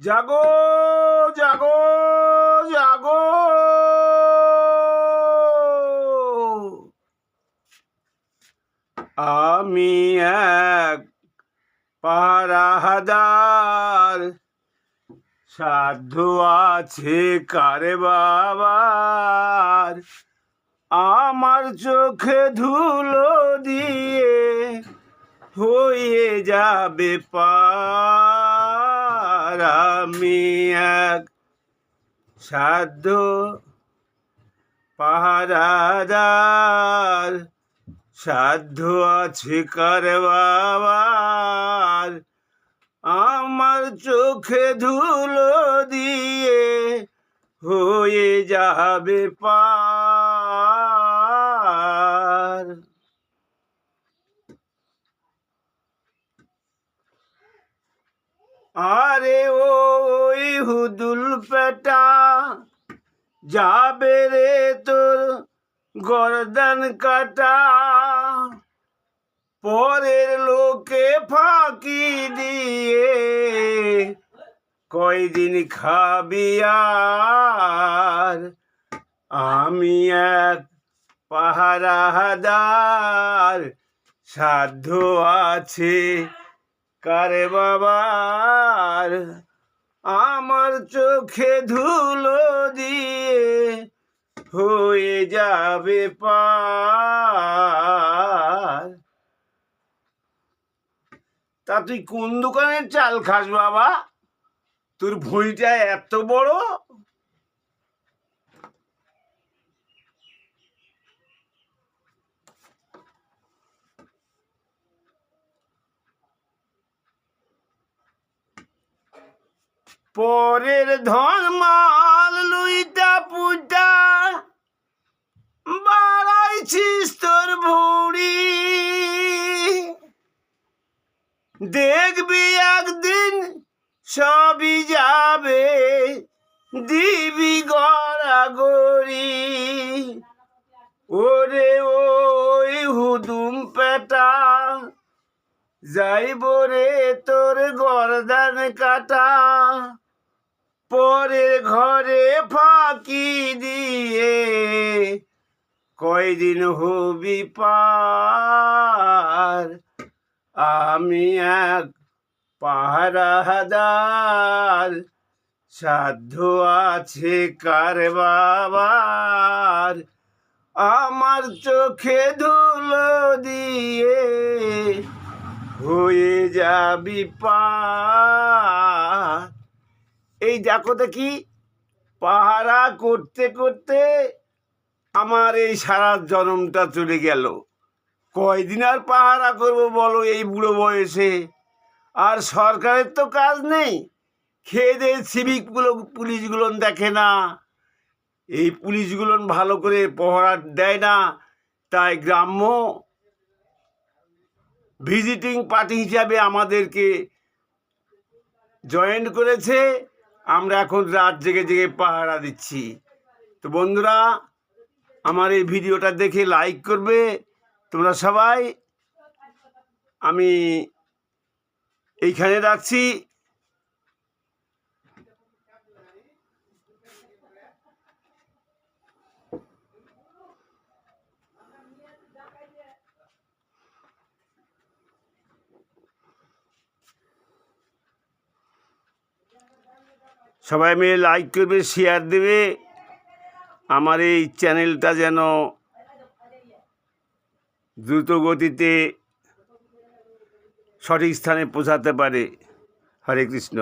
জাগো জাগো জাগো। আমি এক পাহারাদার সাধ্য আছে কারে বাবার? আমার চোখে ধুলো দিয়ে হয়ে যাবে আমি এক সাধ্য পাহারাদার। সাধ্য আছে কার বাবার আমার চোখে ধুলো দিয়ে হয়ে যাবে পার। আরে ওই হুদুল পেটা যাবে রে তোর গরদান কাটা। পরের লোকে ফাঁকি দিয়ে কয়দিন খাবি আর? আমি এক পাহারাদার, সাধ্য আছে কারে বাবার। আমার চোখে ধুলো দিয়ে হয়ে যাবে পার। তা তুই কোন দোকানের চাল খাস বাবা? তোর ভুঁইটা এত বড়? পরের ধন মাল লুইটা পুটা বাড়াইছিস তোর ভুড়ি। দেখবি একদিন সবই যাবে, দিবি গড়া গড়ি। ওরে ওই হুদুম পেটা, যাইব রে তোর গরদান কাটা। ঘরে ফাঁকি দিয়ে কয়দিন হবি পার? আমি এক পাহারাদার সাধ্য আছে কার বাবার? আমার চোখে ধুলো দিয়ে হয়ে যাবি পার এই দেখো দেখি পাহারা করতে করতে আমার এই সারা জন্মটা চলে গেল। কয়দিন আর পাহারা করব বলো এই বুড়ো বয়সে? আর সরকারের তো কাজ নেই। খেয়ে দিয়ে সিভিকগুলো পুলিশগুলো দেখে না। এই পুলিশগুলো ভালো করে পহরা দেয় না। তাই গ্রাম্য ভিজিটিং পার্টি হিসাবে আমাদেরকে জয়েন করেছে। আমরা এখন রাত জেগে জেগে পাহারা দিচ্ছি। তো বন্ধুরা, আমার এই ভিডিওটা দেখে লাইক করবে তোমরা সবাই। আমি এইখানে রাখছি। সবাই মিলে লাইক করবে শেয়ার দেবে। আমার এই চ্যানেলটা যেন দ্রুত গতিতে সঠিক স্থানে পৌঁছাতে পারে। হরে কৃষ্ণ।